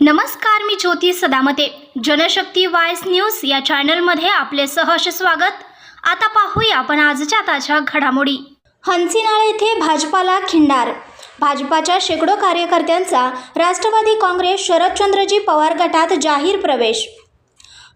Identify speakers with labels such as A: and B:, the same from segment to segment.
A: नमस्कार मी ज्योती सदामते. जनशक्ती वायस न्यूज या चॅनलमध्ये आपले सहर्ष स्वागत. आता पाहूया आपण आजच्या ताज्या घडामोडी. हंसिनाळ येथे भाजपाला खिंडार. भाजपाच्या शेकडो कार्यकर्त्यांचा राष्ट्रवादी काँग्रेस शरदचंद्रजी पवार गटात जाहीर प्रवेश.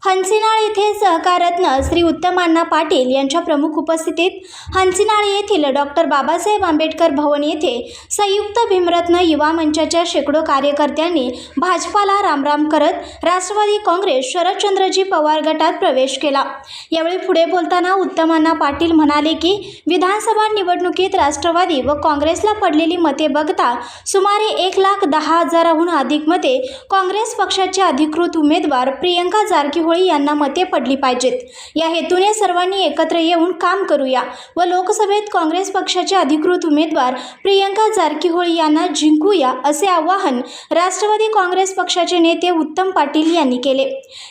A: हंसिनाळ येथे सहकारत्न श्री उत्तमान्ना पाटील यांच्या प्रमुख उपस्थितीत हंसिनाळ येथील डॉक्टर बाबासाहेब आंबेडकर भवन येथे संयुक्त भीमरत्न युवा मंचाच्या शेकडो कार्यकर्त्यांनी भाजपाला रामराम करत राष्ट्रवादी काँग्रेस शरदचंद्रजी पवार गटात प्रवेश केला. यावेळी पुढे बोलताना उत्तमांना पाटील म्हणाले की विधानसभा निवडणुकीत राष्ट्रवादी व काँग्रेसला पडलेली मते बघता सुमारे एक लाख दहा हजाराहून अधिक मते काँग्रेस पक्षाचे अधिकृत उमेदवार प्रियंका जारकीहोळी यांना मते पडली पाहिजेत. या हेतूने सर्वांनी एकत्र येऊन काम करूया. व लोकसभेत काँग्रेस पक्षाचे अधिकृत उमेदवार प्रियंका जारकीहोळी यांना जिंकूया असे आवाहन राष्ट्रवादी काँग्रेस पक्षाचे नेते उत्तम पाटील यांनी केले.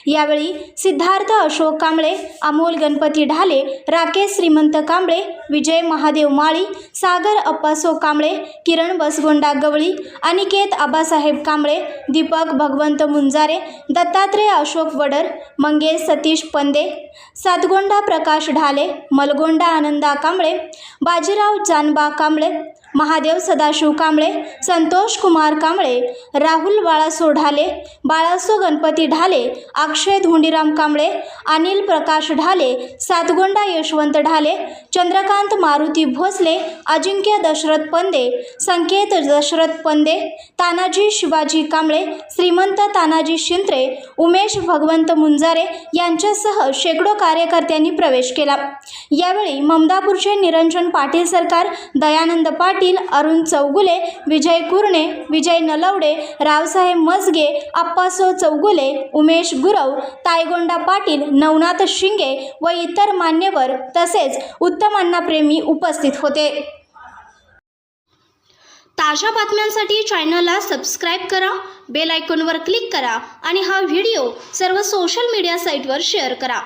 A: यावेळी सिद्धार्थ अशोक कांबळे अमोल गणपती ढाले राकेश श्रीमंत कांबळे विजय महादेव माळी सागर अप्पासो कांबळे किरण बसगोंडा गवळी अनिकेत आबासाहेब कांबळे दीपक भगवंत मुंजारे दत्तात्रय अशोक वडर मंगेश सतीश पंदे सातगोंडा प्रकाश ढाले मलगोंडा आनंदा कांबळे बाजीराव जानबा कांबळे महादेव सदाशिव कांबळे संतोष कुमार कांबळे राहुल बाळासो ढाले बाळासो गणपती ढाले अक्षय धोंडीराम कांबळे अनिल प्रकाश ढाले सातगोंडा यशवंत ढाले चंद्रकांत मारुती भोसले अजिंक्य दशरथ पंदे संकेत दशरथ पंदे तानाजी शिवाजी कांबळे श्रीमंत तानाजी शिंत्रे उमेश भगवंत मुंजारे यांच्यासह शेकडो कार्यकर्त्यांनी प्रवेश केला. यावेळी ममदापूरचे निरंजन पाटील सरकार दयानंद पाटील पाटील अरुण चौगुले विजय कुरणे विजय नलवडे रावसाहेब मजगे अप्पासो चौगुले उमेश गुरव तायगोंडा पाटील नवनाथ शिंगे व इतर मान्यवर तसेच उत्तम अण्णाप्रेमी उपस्थित होते. ताज्या बातम्यांसाठी चॅनलला सबस्क्राईब करा बेल आयकॉनवर क्लिक करा आणि हा व्हिडिओ सर्व सोशल मीडिया साईटवर शेअर करा.